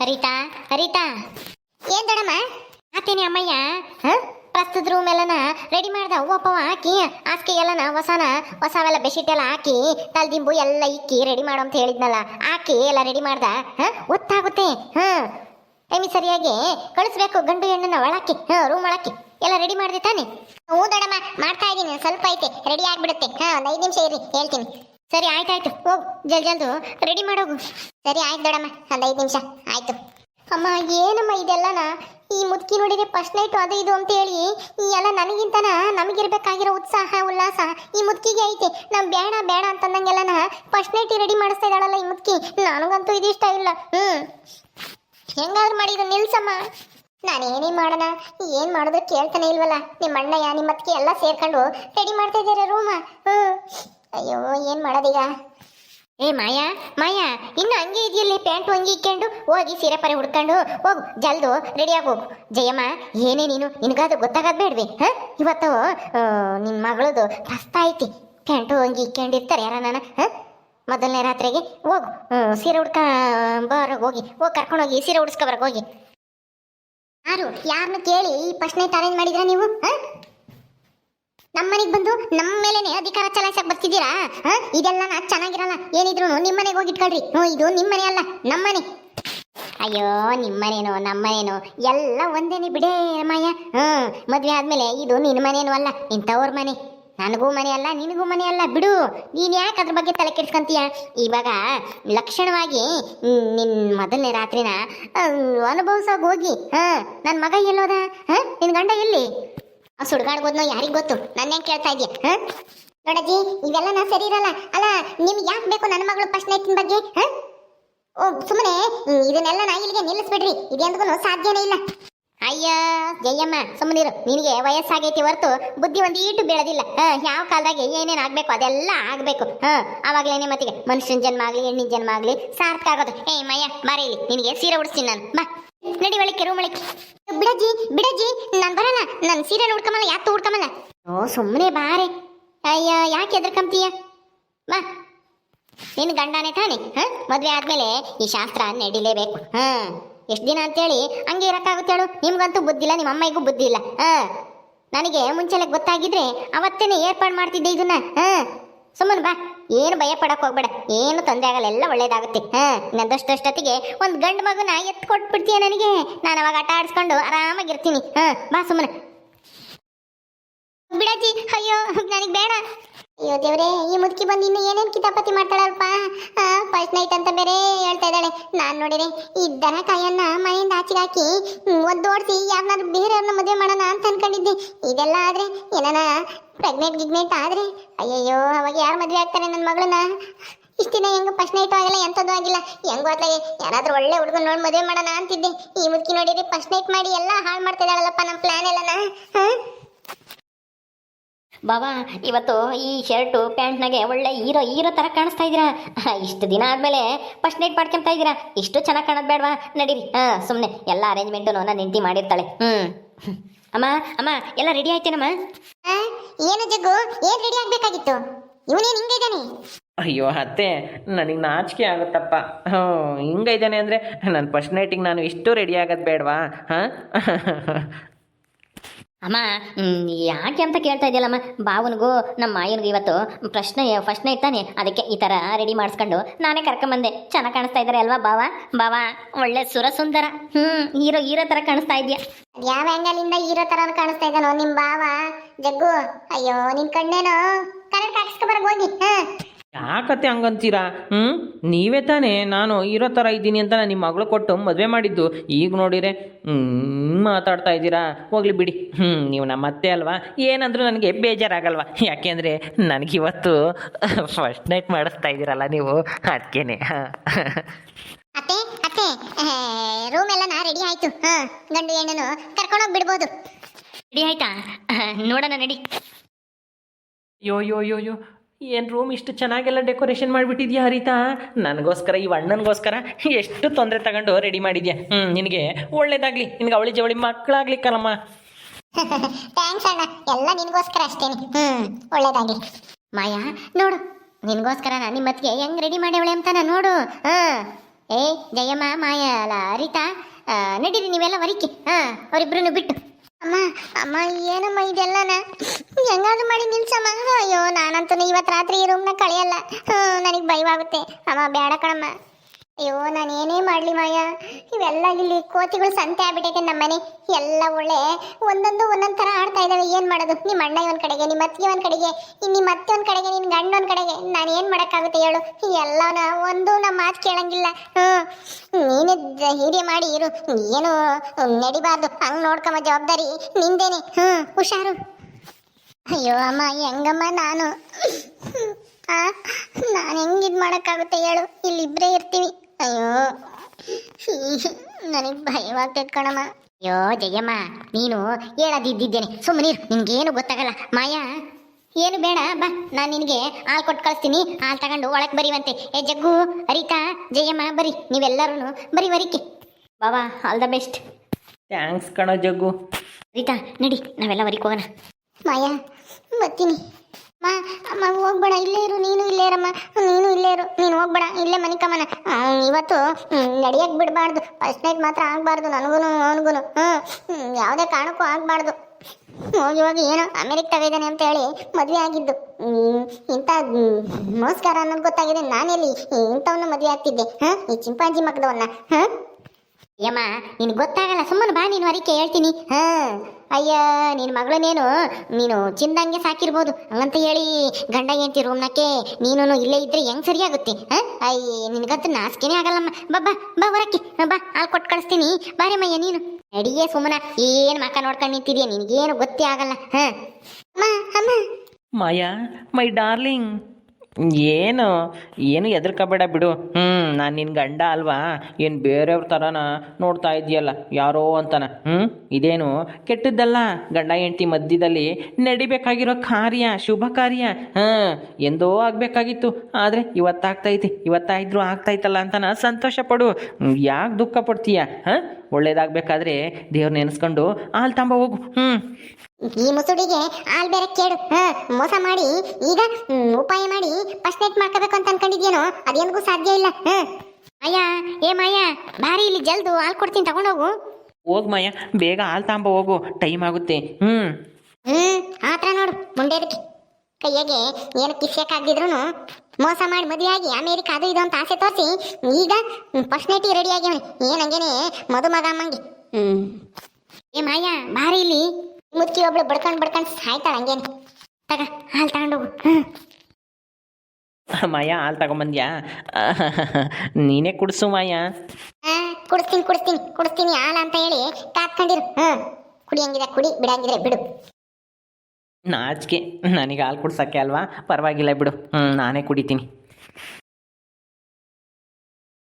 ಹರಿತಾ ಹರಿತಾ. ಏನ್ ದಡಮ್ಮ? ಆತೇನಿ ಅಮ್ಮಯ್ಯ? ಪ್ರಸ್ತುತ ರೂಮ್ ಎಲ್ಲನ ರೆಡಿ ಮಾಡ್ದ. ಅವ್ವಪ್ಪವ ಹಾಕಿ, ಹಾಸಿಗೆ ಎಲ್ಲನ, ಹೊಸನ, ಹೊಸವೆಲ್ಲ ಬೆಡ್ಶೀಟ್ ಎಲ್ಲ ಹಾಕಿ, ತಲ್ದಿಂಬು ಎಲ್ಲ ಇಕ್ಕಿ ರೆಡಿ ಮಾಡು ಅಂತ ಹೇಳಿದ್ನಲ್ಲ, ಹಾಕಿ ಎಲ್ಲ ರೆಡಿ ಮಾಡ್ದ. ಹ? ಗೊತ್ತಾಗುತ್ತೆ. ಹ. ಟೈಮಿಗೆ ಸರಿಯಾಗಿ ಕಳಿಸ್ಬೇಕು, ಗಂಡು ಹೆಣ್ಣನ್ನ ಒಳಕ್ಕೆ. ಹಾ ರೂಮ್ ಒಳಕ್ಕೆ. ಎಲ್ಲ ರೆಡಿ ಮಾಡಿದೆ ತಾನೆ? ಹ್ಞೂ ದೊಡಮ್ಮ, ಮಾಡ್ತಾ ಇದ್ದೀನಿ. ಸ್ವಲ್ಪ ಐತೆ ರೆಡಿ ಆಗ್ಬಿಡುತ್ತೆ. ಹಾ, ಒಂದು ಐದು ನಿಮಿಷ ಇರಿ, ಹೇಳ್ತೀನಿ. ಸರಿ ಆಯ್ತಾಯ್ತು ಹೋಗು. ಜಲ್, ಜಲ್ದು. ರೆಡಿ ಮಾಡೋಗು ಸರಿ, ಆಯ್ತು ದೊಡಮ್ಮ. ಒಂದು ಐದು ನಿಮಿಷ. ಆಯ್ತು. ಅಮ್ಮ, ಏನಮ್ಮ ಇದೆಲ್ಲನ? ಈ ಮುದುಕಿ ನೋಡಿದ್ರೆ ಫಸ್ಟ್ ನೈಟ್ ಅದು ಇದು ಅಂತ ಹೇಳಿ, ಈ ಎಲ್ಲ ನನಗಿಂತನ ನಮಗಿರ್ಬೇಕಾಗಿರೋ ಉತ್ಸಾಹ, ಉಲ್ಲಾಸ ಈ ಮುದುಕಿಗೆ ಐತೆ. ನಮ್ ಬೇಡ ಬೇಡ ಅಂತಂದಂಗೆಲ್ಲನ ಫಸ್ಟ್ ನೈಟ್ ರೆಡಿ ಮಾಡಿಸ್ತಾ ಇದ್ದಾಳಲ್ಲ ಈ ಮುದುಕಿ. ನನಗಂತೂ ಇದು ಇಷ್ಟ ಇಲ್ಲ. ಹ್ಮ್. ಹೆಂಗಾದ್ರು ಮಾಡಿದ್ರು ನಿಲ್ಸಮ್ಮ. ನಾನೇನೇ ಮಾಡೋಣ? ಏನ್ ಮಾಡಿದ್ರು ಕೇಳ್ತಾನೆ ಇಲ್ವಲ್ಲ? ನಿಮ್ಮ ಅಣ್ಣಯ್ಯ ನಿಮ್ಮ ಅತ್ತಿಗೆ ಎಲ್ಲ ಸೇರ್ಕೊಂಡು ರೆಡಿ ಮಾಡ್ತಾ ಇದ್ದಾರೆ ರೂಮ. ಹ್ಮ್. ಅಯ್ಯೋ, ಏನ್ ಮಾಡೋದೀಗ? ಏ, ಮಾಯಾ ಮಾಯಾ, ಇನ್ನು ಹಂಗೆ ಇದೆಯಲ್ಲಿ, ಪ್ಯಾಂಟು ಅಂಗಿ ಇಕ್ಕೊಂಡು ಹೋಗಿ ಸೀರೆ ಪರೆ ಹುಡ್ಕೊಂಡು ಹೋಗು, ಜಲ್ದು ರೆಡಿ ಹೋಗು. ಜಯಮ್ಮ, ಏನೇ ನೀನು, ನಿನಗಾದ್ರೂ ಗೊತ್ತಾಗದ್ ಬೇಡ್ವಿ, ಹ? ಇವತ್ತು ನಿಮ್ಮ ಮಗಳದು ಕಷ್ಟ ಐತಿ. ಪ್ಯಾಂಟು ಅಂಗಿ ಇಕ್ಕೊಂಡಿರ್ತಾರೆ ಯಾರ ನಾನು ಹ? ಮೊದಲನೇ ರಾತ್ರಿಗೆ ಹೋಗು ಸೀರೆ ಉಡ್ಕ ಬರೋಗಿ ಹೋಗಿ ಹೋಗಿ ಕರ್ಕೊಂಡೋಗಿ ಸೀರೆ ಉಡ್ಸ್ಕೊಬರಕ್ ಹೋಗಿ. ಯಾರು ಯಾರನ್ನು ಕೇಳಿ ಈ ಫಸ್ಟ್ ನೈಟ್ ಅರೇಂಜ್ ಮಾಡಿದ್ರ ನೀವು, ಹ? ನಮ್ಮ ಮನೆಗೆ ಬಂದು ನಮ್ಮ ಮೇಲೇನೆ ಅಧಿಕಾರ ಚಲಾಯಿಸಕ್ಕೆ ಬರ್ತಿದ್ದೀರಾ? ಇದೆಲ್ಲ ನಾ ಚೆನ್ನಾಗಿರಲ್ಲ. ಏನಿದ್ರು ನಿಮ್ಮ ಮನೆಗೆ ಹೋಗಿ ಇಟ್ಕೊಳ್ರಿ. ಹ್ಞೂ, ಇದು ನಿಮ್ಮ ಮನೆ ಅಲ್ಲ ನಮ್ಮ ಮನೆ ಅಯ್ಯೋ, ನಿಮ್ಮನೇನೋ, ನಮ್ಮನೇನೋ. ಎಲ್ಲ ಒಂದೇನೆ ಬಿಡೇ ಮಾಯ. ಹ್ಞೂ, ಮದುವೆ ಆದ್ಮೇಲೆ ಇದು ನಿನ್ನ ಮನೇನೂ ಅಲ್ಲ ಇಂಥವ್ರ ಮನೆ. ನನಗೂ ಮನೆ ಅಲ್ಲ, ನಿನಗೂ ಮನೆ ಅಲ್ಲ, ಬಿಡು. ನೀನು ಯಾಕೆ ಅದ್ರ ಬಗ್ಗೆ ತಲೆ ಕೆಡ್ಸ್ಕೊಂತೀಯ? ಇವಾಗ ಲಕ್ಷಣವಾಗಿ ನಿನ್ನ ನಿನ್ ಮೊದಲನೇ ರಾತ್ರಿನ ಅನುಭವಿಸೋಗಿ ಹೋಗಿ. ಹಾಂ ನನ್ನ ಮಗ ಎಲ್ಲೋದ? ಹಾಂ ನಿನ್ನ ಗಂಡ ಎಲ್ಲಿ? ಆ ಸುಡ್ಗಾಡ್ಬೋದ್ನೋ ಯಾರಿಗ್ ಗೊತ್ತು? ನನ್ನ ಹೆಂಗ್ ಕೇಳ್ತಾ ಇದೆಯಾ? ಹ? ನೋಡಜ್ಜಿ, ಇವೆಲ್ಲ ನಾ ಸರಿ ಇರಲ್ಲ. ಅಲ್ಲ, ನಿಮ್ಗೆ ಯಾಕೆ ಬೇಕು ನನ್ನ ಮಗಳು ಫಸ್ಟ್ ಐತಿನ ಬಗ್ಗೆ? ಓ ಸುಮ್ಮನೆ ಇದನ್ನೆಲ್ಲ ನಾ ಇಲ್ಲಿಗೆ ನಿಲ್ಲಿಸ್ಬಿಡ್ರಿ. ಇದೆಂದ್ಗೂ ಸಾಧ್ಯನೇ ಇಲ್ಲ. ಅಯ್ಯ, ಜಯಮ್ಮ ಸುಮ್ಮನಿರು ನಿನಗೆ ವಯಸ್ಸಾಗೈತಿ ಹೊರತು ಬುದ್ಧಿ ಒಂದು ಈಟು ಬೀಳೋದಿಲ್ಲ. ಯಾವ ಕಾಲದಾಗ ಏನೇನು ಆಗಬೇಕು ಅದೆಲ್ಲ ಆಗಬೇಕು. ಹಾಂ ಆವಾಗಲೇನೆ ಮತ್ತಿಗೆ ಮನುಷ್ಯನ ಜನ್ಮ ಆಗಲಿ, ಹೆಣ್ಣಿನ ಜನ್ಮ ಆಗಲಿ ಸಾರ್ಥಕ ಆಗೋದು. ಏಯ್, ಮಯ್ಯ, ಬಾರಿ ಇಲ್ಲಿ. ನಿನಗೆ ಸೀರೆ ಉಡಿಸ್ತೀನಿ ನಾನು. ಬಾ. ನಡಿ ಒಳಕ್ಕೆ ರೂಮ್ ಒಳಕ್ಕೆ. ಬಿಡಜ್ಜಿ ಬಿಡಜ್ಜಿ, ನಾನು ಬರಲ್ಲ. ನಾನು ಸೀರೆ ಉಡ್ಕಮಲ್ಲ ಯಾಕೆ ಉಡ್ಕಮಲ್ಲ ಓ ಸುಮ್ಮನೆ ಬಾರೆ. ಅಯ್ಯ, ಯಾಕೆ ಎದ್ರಕಂತೀಯ ಬಾ. ನಿನ್ನ ಗಂಡನೇ ತಾನೆ, ಹ? ಮದ್ವೆ ಆದ್ಮೇಲೆ ಈ ಶಾಸ್ತ್ರ ನಡಿಲೇಬೇಕು. ಹ. ಎಷ್ಟು ದಿನ ಅಂತೇಳಿ ಹಂಗೆ ಇರಕ್ಕಾಗುತ್ತೆ ಹೇಳು ನಿಮ್ಗಂತೂ ಬುದ್ಧಿ ಇಲ್ಲ ನಿಮ್ಮ ಅಮ್ಮಗೂ ಬುದ್ಧಿ ಇಲ್ಲ. ಹ. ನನಗೆ ಮುಂಚೆಲೆ ಗೊತ್ತಾಗಿದ್ರೆ ಅವತ್ತೇನೆ ಏರ್ಪಾಡು ಮಾಡ್ತಿದ್ದೆ ಇದನ್ನ. ಹ. ಸುಮ್ಮನೆ ಬಾ. ಏನು ಭಯ ಪಡಕ್ ಹೋಗ್ಬೇಡ. ಏನು ತೊಂದರೆ ಆಗಲ್ಲ, ಎಲ್ಲ ಒಳ್ಳೇದಾಗುತ್ತೆ. ಹ ಇನ್ನೊಂದಷ್ಟೊತ್ತಿಗೆ ಒಂದು ಗಂಡು ಮಗುನ ಎತ್ತು ಕೊಟ್ಬಿಡ್ತೀಯ ನನಗೆ. ನಾನು ಅವಾಗ ಆಟ ಆಡಿಸ್ಕೊಂಡು ಆರಾಮಾಗಿರ್ತೀನಿ. ಹ, ಬಾ ಸುಮ್ಮನೆ. ಬಿಡಜ್ಜಿ ಅಯ್ಯೋ, ನನಗೆ ಬೇಡ. ಅಯ್ಯೋ ದೇವ್ರೆ, ಈ ಮುದುಕಿ ಬಂದು ಇನ್ನು ಏನೇನು ಕಿತಾಪತಿ ಮಾಡ್ತಾಳಲ್ಪ ಫಸ್ಟ್ ನೈಟ್ ಅಂತ ಬೇರೆ ಹೇಳ್ತಾ ಇದ್ದಾಳೆ. ನಾನು ನೋಡಿದೆ, ಈ ದನ ಕಾಯನ್ನ ಮನೆಯಿಂದ ಆಚೆಗೆ ಹಾಕಿ ಒದ್ದೋಡಿಸಿ ಯಾರನ್ನಾದ್ರು ಬೇರೆಯವ್ರನ್ನ ಮದುವೆ ಮಾಡೋಣ ಅಂತ ಅನ್ಕೊಂಡಿದ್ದೆ. ಇದೆಲ್ಲ ಆದ್ರೆ ಏನನ ಪ್ರೆಗ್ನೆಂಟ್ ಗಿಗ್ನೆಂಟ್ ಆದ್ರೆ? ಅಯ್ಯಯ್ಯೋ, ಅವಾಗ ಯಾರು ಮದುವೆ ಆಗ್ತಾರೆ ನನ್ನ ಮಗಳನ್ನ? ಇಷ್ಟ ದಿನ ಹೆಂಗ ಫಸ್ಟ್ ನೈಟ್ ಆಗಿಲ್ಲ, ಎಂಥದ್ದು ಆಗಿಲ್ಲ. ಹೆಂಗು ಅತ್ಲಾಗೆ ಯಾರಾದ್ರೂ ಒಳ್ಳೆ ಹುಡುಗನ ನೋಡಿ ಮದುವೆ ಮಾಡೋಣ ಅಂತಿದ್ದೆ. ಈ ಮುದುಕಿ ನೋಡಿರಿ ಫಸ್ಟ್ ನೈಟ್ ಮಾಡಿ ಎಲ್ಲ ಹಾಳು ಮಾಡ್ತಾ ಇದ್ದಾಳಲ್ಲಪ್ಪ ನಮ್ಮ ಪ್ಲಾನ್ ಎಲ್ಲನ ಬಾಬಾ, ಇವತ್ತು ಈ ಶರ್ಟು ಪ್ಯಾಂಟ್ನಾಗೆ ಒಳ್ಳೆ ಹೀರೋ ಹೀರೋ ಥರ ಕಾಣಿಸ್ತಾ ಇದ್ದೀರಾ? ಇಷ್ಟು ದಿನ ಆದಮೇಲೆ ಫಸ್ಟ್ ನೈಟ್ ಮಾಡ್ಕೊಂತ ಇದ್ದೀರಾ? ಇಷ್ಟು ಚೆನ್ನಾಗಿ ಕಾಣೋದು ಬೇಡವಾ? ನಡೀರಿ. ಹಾಂ ಸುಮ್ಮನೆ ಎಲ್ಲ ಅರೇಂಜ್ಮೆಂಟು ನನ್ನ ನಿಂತಿ ಮಾಡಿರ್ತಾಳೆ. ಹ್ಞೂ ಅಮ್ಮ ಅಮ್ಮ ಎಲ್ಲ ರೆಡಿ ಆಯ್ತೇನಮ್ಮ? ಏನು ಜಗ್ಗು? ಏನ್ ರೆಡಿ ಆಗ್ಬೇಕಾಗಿತ್ತು? ಇವನೇನ್ ಹಿಂಗ ಇದ್ದಾನೆ? ಅಯ್ಯೋ ಅತ್ತೆ ನನಗೆ ನಾಚಿಕೆ ಆಗುತ್ತಪ್ಪ. ಹ್ಞೂ ಇದ್ದಾನೆ ಅಂದರೆ ನನ್ನ ಫಸ್ಟ್ ನೈಟಿಗೆ ನಾನು ಇಷ್ಟು ರೆಡಿ ಆಗೋದು ಬೇಡವಾ? ಹಾಂ? ಅಮ್ಮ ಯಾಕೆ ಅಂತ ಕೇಳ್ತಾ ಇದೆಯಲ್ಲಮ್ಮ ಬಾವನಿಗೂ, ನಮ್ಮ ಮಾಯನಿಗೂ ಇವತ್ತು ಪ್ರಶ್ನೆ ಫಸ್ಟ್ನೇ ಇರ್ತಾನೆ ತಾನೆ? ಅದಕ್ಕೆ ಈ ಥರ ರೆಡಿ ಮಾಡಿಸ್ಕೊಂಡು ನಾನೇ ಕರ್ಕೊಂಬಂದೆ. ಚೆನ್ನಾಗಿ ಕಾಣಿಸ್ತಾ ಇದ್ದಾರೆ ಅಲ್ವಾ ಬಾವ? ಬಾವ, ಒಳ್ಳೆ ಸುರಸುಂದರ. ಹ್ಞೂ ಹೀರೋ ಹೀರೋ ಥರ ಕಾಣಿಸ್ತಾ ಇದೆಯಾ? ಯಾವ ಆ್ಯಂಗಲಿಂದ ಹೀರೋ ಥರ ಕಾಣಿಸ್ತಾ ಇದ್ದಾನೋ ನಿಮ್ಮ ಬಾವ? ಜಗ್ಗು. ಅಯ್ಯೋ, ನಿನ್ ಕಣ್ಣೇನೋ. ಕರೆಕ್ಟ್ ಹಾಕ್ಸ್ಕೊಬರಕ್ ಹೋಗಿ. ಹಾ. ಯಾಕತ್ತೆ ಹಂಗಂತೀರಾ? ಹ್ಞೂ ನೀವೇ ತಾನೇ ನಾನು ಇರೋ ಥರ ಇದ್ದೀನಿ ಅಂತ ನಿಮ್ಮ ಮಗಳು ಕೊಟ್ಟು ಮದುವೆ ಮಾಡಿದ್ದು. ಈಗ ನೋಡಿರೆ ಹ್ಞೂ ಮಾತಾಡ್ತಾ ಇದ್ದೀರಾ? ಹೋಗ್ಲಿ ಬಿಡಿ. ಹ್ಞೂ ನೀವು ನಮ್ಮ ಅತ್ತೆ ಅಲ್ವಾ? ಏನಂದ್ರು ನನಗೆ ಬೇಜಾರಾಗಲ್ವಾ? ಯಾಕೆಂದರೆ ನನಗಿವತ್ತು ಫಸ್ಟ್ ನೈಟ್ ಮಾಡಿಸ್ತಾ ಇದ್ದೀರಲ್ಲ ನೀವು. ಅದಕ್ಕೇನೆ ಅತ್ತೆ ಅತ್ತೆ ರೂಮ್ ಎಲ್ಲ ನಾ ರೆಡಿ ಆಯ್ತು. ಹಾಂ ಗಂಡು ಹೆಣ್ಣನು ಕರ್ಕೊಂಡೋಗಿ ಬಿಡ್ಬೋದು ರೆಡಿ ಆಯ್ತಾ? ನೋಡೋಣ ನಡಿ. ಯೋ ಯೋ ಯೋ ಯೋ ಏನು ರೂಮ್ ಇಷ್ಟು ಚೆನ್ನಾಗೆಲ್ಲ ಡೆಕೋರೇಷನ್ ಮಾಡಿಬಿಟ್ಟಿದ್ಯಾ ಹರಿತಾ? ನನಗೋಸ್ಕರ, ಈ ಅಣ್ಣನಗೋಸ್ಕರ ಎಷ್ಟು ತೊಂದರೆ ತಗೊಂಡು ರೆಡಿ ಮಾಡಿದ್ಯಾ? ಹ್ಞೂ ನಿನಗೆ ಒಳ್ಳೇದಾಗಲಿ. ನಿನಗೆ ಅವಳಿ ಜವಳಿ ಮಕ್ಕಳಾಗ್ಲಿಕ್ಕಲ್ಲಮ್ಮ ಥ್ಯಾಂಕ್ಸ್ ಅಣ್ಣ. ಎಲ್ಲ ನಿನಗೋಸ್ಕರ ಅಷ್ಟೇನೆ. ಹ್ಮ್, ಒಳ್ಳೇದಾಗಲಿ. ಮಾಯಾ, ನೋಡು. ನಿನಗೋಸ್ಕರ ನಿಮ್ಮ ನಿಮ್ಮತ್ತಿಗೆ ಹೆಂಗ್ ರೆಡಿ ಮಾಡ್ಯವಳೆ ಅಂತಾನ ನೋಡು. ಹಾಂ. ಏ, ಜಯಮ್ಮ, ಮಾಯಾ, ಅಲ್ಲ, ಹರಿತಾ ನಡೀರಿ, ನೀವೆಲ್ಲ ವರಿಕೆ ಹಾಂ ಅವರಿಬ್ಬರನ್ನು ಬಿಟ್ಟು. ಅಮ್ಮ ಅಮ್ಮ, ಏನಮ್ಮ ಇದೆಲ್ಲನ? ಹೆಂಗಾದ್ರು ಮಾಡಿ ನಿಲ್ಸಮ್ಮ. ಅಯ್ಯೋ ನಾನಂತೂ ಇವತ್ತು ರಾತ್ರಿ ಈ ರೂಮ್ನ ಕಳೆಯಲ್ಲ. ನನಗೆ ಭಯವಾಗುತ್ತೆ. ಅಮ್ಮ, ಬೇಡ ಕಣಮ್ಮ. ಅಯ್ಯೋ, ನಾನು ಏನೇ ಮಾಡಲಿ ಮಾಯ? ಇವೆಲ್ಲ ಇಲ್ಲಿ ಕೋತಿಗಳು ಸಂತೆ ಆಗ್ಬಿಟ್ಟೈತೆ ನಮ್ಮನೆ ಎಲ್ಲ ಒಳ್ಳೆ ಒಂದೊಂದು ಒಂದೊಂದು ಥರ ಆಡ್ತಾ ಇದ್ದಾವೆ ಏನು ಮಾಡೋದು? ನಿಮ್ಮ ಅಣ್ಣ ಇವನ್ ಕಡೆಗೆ ನಿಮ್ಮ ಅತ್ತಿಗೆ ಒಂದು ಕಡೆಗೆ ನಿಮ್ಮ ಅತ್ತೆ ಒಂದು ಕಡೆಗೆ ನಿನ್ನ ಗಂಡ ಒಂದು ಕಡೆಗೆ. ನಾನು ಏನು ಮಾಡೋಕ್ಕಾಗುತ್ತೆ ಹೇಳು? ಎಲ್ಲವನ್ನ ಒಂದು ನಮ್ಮ ಮಾತು ಕೇಳಂಗಿಲ್ಲ. ಹ್ಞೂ ನೀನೇ ಹೀಗೆ ಮಾಡಿ ಇರು. ಏನು ನಡಿಬಾರ್ದು. ಹಂಗೆ ನೋಡ್ಕೊಂಬ ಜವಾಬ್ದಾರಿ ನಿಂದೇನೆ. ಹ್ಞೂ ಹುಷಾರು. ಅಯ್ಯೋ ಅಮ್ಮ ಹೆಂಗಮ್ಮ ನಾನು? ಆ ನಾನು ಹೆಂಗೆ ಇದು ಮಾಡೋಕ್ಕಾಗುತ್ತೆ ಹೇಳು. ಇಲ್ಲಿಬ್ಬರೇ ಇರ್ತೀವಿ ಅಯ್ಯೋ ನನಗೆ ಭಯವಾಗ್ತೈತೆ ಕಣಮ್ಮ. ಅಯ್ಯೋ ಜಯಮ್ಮ ನೀನು ಹೇಳದಿದ್ದೇನೆ ಸುಮ್ಮನಿರು ನಿನಗೇನು ಗೊತ್ತಾಗಲ್ಲ. ಮಾಯಾ ಏನು ಬೇಡ ಬಾ. ನಾನು ನಿನಗೆ ಹಾಲು ಕೊಟ್ಟು ಕಳಿಸ್ತೀನಿ. ಹಾಲು ತಗೊಂಡು ಒಳಕ್ಕೆ ಬರೀವಂತೆ. ಏ ಜಗ್ಗು ಅರಿತಾ ಜಯಮ್ಮ ಬರಿ. ನೀವೆಲ್ಲರೂ ಬರಿ ವರಿಕೆ ಬಾಬಾ ಆಲ್ ದ ಬೆಸ್ಟ್. ಥ್ಯಾಂಕ್ಸ್ ಕಣೋ ಜಗ್ಗು. ರೀತಾ ನಡಿ ನಾವೆಲ್ಲ ವರಿಕ್ ಹೋಗೋಣ. ಮಾಯಾ, ಬರ್ತೀನಿ. ಮಾ, ಅಮ್ಮ, ಹೋಗ್ಬೇಡ, ಇಲ್ಲೇ ಇರು, ನೀನು ಇಲ್ಲೇ ಇರಮ್ಮ. ನೀನು ಇಲ್ಲೇ ಇರು, ನೀನು ಹೋಗ್ಬೇಡ, ಇಲ್ಲೇ ಮನೆ ಕಮ್ಮನ. ಇವತ್ತು ನಡೆಯಕ್ಕೆ ಬಿಡಬಾರ್ದು. ಫಸ್ಟ್ ನೈಟ್ ಮಾತ್ರ ಆಗಬಾರ್ದು ನನಗೂ ಅವನಿಗೂ ಹ್ಞೂ ಯಾವುದೇ ಕಾರಣಕ್ಕೂ ಆಗಬಾರ್ದು. ಹೋಗಿ ಹೋಗಿ, ಏನೋ ಅಮೆರಿಕ ತಗಿದ್ದಾನೆ ಅಂತ ಹೇಳಿ ಮದುವೆ ಆಗಿದ್ದು. ಇಂಥ ಮೋಸ್ಕಾರ ಅನ್ನೋದು ಗೊತ್ತಾಗಿದೆ. ನಾನೆಲ್ಲಿ ಇಂಥವನ್ನ ಮದುವೆ ಆಗ್ತಿದ್ದೆ ಹಾಂ ಈ ಚಿಂಪಾಂಜಿ ಮಗದವನ್ನ ಹಾಂ ಯಮ್ಮ, ನಿನ್ ಗೊತ್ತಾಗಲ್ಲ, ಸುಮ್ಮನೆ ಬಾ ನೀನು, ಅದಕ್ಕೆ ಹೇಳ್ತೀನಿ. ಹ, ಅಯ್ಯ ನಿನ್ನ ಮಗಳನ್ನೇನು, ನೀನು ಚಿಂದಂಗೆ ಸಾಕಿರ್ಬೋದು. ಹಂಗಂತ ಹೇಳಿ, ಗಂಡ ಹೆಂಡತಿ ರೂಮ್ನಕ್ಕೆ ನೀನು ಇಲ್ಲೇ ಇದ್ರೆ ಹೆಂಗ್ ಸರಿಯಾಗುತ್ತೆ? ಹಾ ಅಯ್ಯ ನಿನಗಂತೂ ನಾಚಿಕೆನೇ ಆಗಲ್ಲಮ್ಮ ಬಾ ಬಾ ಹೊರಕ್ಕೆ. ಬಾ, ಹಾಲು ಕೊಟ್ಟು ಕಳಿಸ್ತೀನಿ. ಬಾರಿ ಮಯ್ಯ ನೀನು. ಅಡಿಗೆ ಸುಮ್ಮನ, ಏನು ಮಕ್ಕ ನೋಡ್ಕೊಂಡು ನಿಂತಿದ್ಯಾ? ನಿನ್ಗೇನು ಗೊತ್ತೇ ಆಗಲ್ಲ. ಹಾ. ಅಮ್ಮ ಅಮ್ಮ. Maya, my darling. ಏನು? ಏನು ಹೆದರ್ಕೋಬೇಡ ಬಿಡು. ಹ್ಞೂ ನಾನು ನಿನ್ನ ಗಂಡ ಅಲ್ವಾ? ಏನು ಬೇರೆಯವ್ರ ಥರನ ನೋಡ್ತಾ ಇದೆಯಲ್ಲ ಯಾರೋ ಅಂತಾನ. ಹ್ಞೂ ಇದೇನು? ಕೆಟ್ಟದ್ದಲ್ಲ? ಗಂಡ ಹೆಂಡತಿ ಮಧ್ಯದಲ್ಲಿ ನಡಿಬೇಕಾಗಿರೋ ಕಾರ್ಯ, ಶುಭ ಕಾರ್ಯ. ಹಾಂ, ಎಂದೋ ಆಗಬೇಕಾಗಿತ್ತು. ಆದರೆ ಇವತ್ತಾಗ್ತೈತಿ, ಇವತ್ತಾಯಿದ್ರು ಆಗ್ತಾಯ್ತಲ್ಲ ಅಂತಾನ ಸಂತೋಷ ಪಡು. ಯಾಕೆ ದುಃಖ ಪಡ್ತೀಯ? ಹಾಂ? ಒಳ್ಳೇದಾಗಬೇಕಾದ್ರೆ ದೇವ್ರ ನೆನೆಸ್ಕೊಂಡು ಹಾಲು ತಂಬ ಹೋಗು. ಹ್ಞೂ ಈ ಮುಸುಡಿಗೆ ಹಾಲ್ ಬೇರೆ ಕೇಳು. ಹ ಮೋಸ ಮಾಡಿ ಈಗ ಹ್ಮ್, ಉಪಾಯ ಮಾಡಿ ಫಸ್ಟ್ ನೈಟ್ ಮಾಡ್ಕೋಬೇಕು ಅಂತ ಅನ್ಕೊಂಡಿದ್ಯೇನೋ ಅದೇನಿಗೂ ಸಾಧ್ಯ ಇಲ್ಲ. ಹ. ಮಾಯಾ ಏ ಮಾಯಾ ಬಾರಿ ಇಲ್ಲಿ ಜಲ್ದು ಹಾಲ್ ಕೊಡ್ತೀನಿ ತಗೊಂಡೋಗು. ಹೋಗ್ ಮಾಯ ಬೇಗ ಹಾಲು ತಾಂಬ ಹೋಗು ಟೈಮ್ ಆಗುತ್ತೆ. ಹ್ಞೂ ಹ್ಮ್ ಆತರ ನೋಡು ಮುಂಡೆದಕ್ಕೆ ಕೈಯಾಗೆ ಏನು ಕಿಸ್ಯಕ್ಕಾಗ್ದಿದ್ರು ಮೋಸ ಮಾಡಿ ಮದುವೆಯಾಗಿ ಅಮೇರಿಕ ಅದು ಇದು ಅಂತ ಆಸೆ ತೋರಿಸಿ ಈಗ ಫಸ್ಟ್ ನೈಟಿ ರೆಡಿ ಆಗ್ಯಾವನಿ ಏನಂಗೇನೆ ಮದುಮಗ ಅಮ್ಮಂಗೆ. ಹ್ಞೂ ಏ ಮಾಯಾ ಬಾರಿ ಇಲ್ಲಿ. ಮುದುಕಿ ಒಬ್ಳು ಬಡ್ಕೊಂಡು ಬಡ್ಕೊಂಡು ಸಾಯ್ತಾಳ ಹಂಗೇನು. ತಗ ಹಾಲು ತಗೊಂಡೋಗು. ಹಾಲ್ ಮಾಯ ಹಾಲು ತಗೊಂಬಂದ್ಯಾ? ನೀನೇ ಕುಡಿಸು ಮಾಯ. ಕುಡಿಸ್ತೀನಿ ಕುಡಿಸ್ತೀನಿ ಕುಡಿಸ್ತೀನಿ ಹಾಲು ಅಂತ ಹೇಳಿ ಕಾತ್ಕೊಂಡಿರು. ಹ್ಞೂ ಕುಡಿಯಂಗಿದ್ರೆ ಕುಡಿ ಬಿಡಂಗಿದ್ರೆ ಬಿಡು. ನಾಚಿಕೆ. ನನಗೆ ಹಾಲು ಕುಡ್ಸೋಕ್ಕೆ ಅಲ್ವಾ? ಪರವಾಗಿಲ್ಲ ಬಿಡು. ಹ್ಞೂ ನಾನೇ ಕುಡಿತೀನಿ.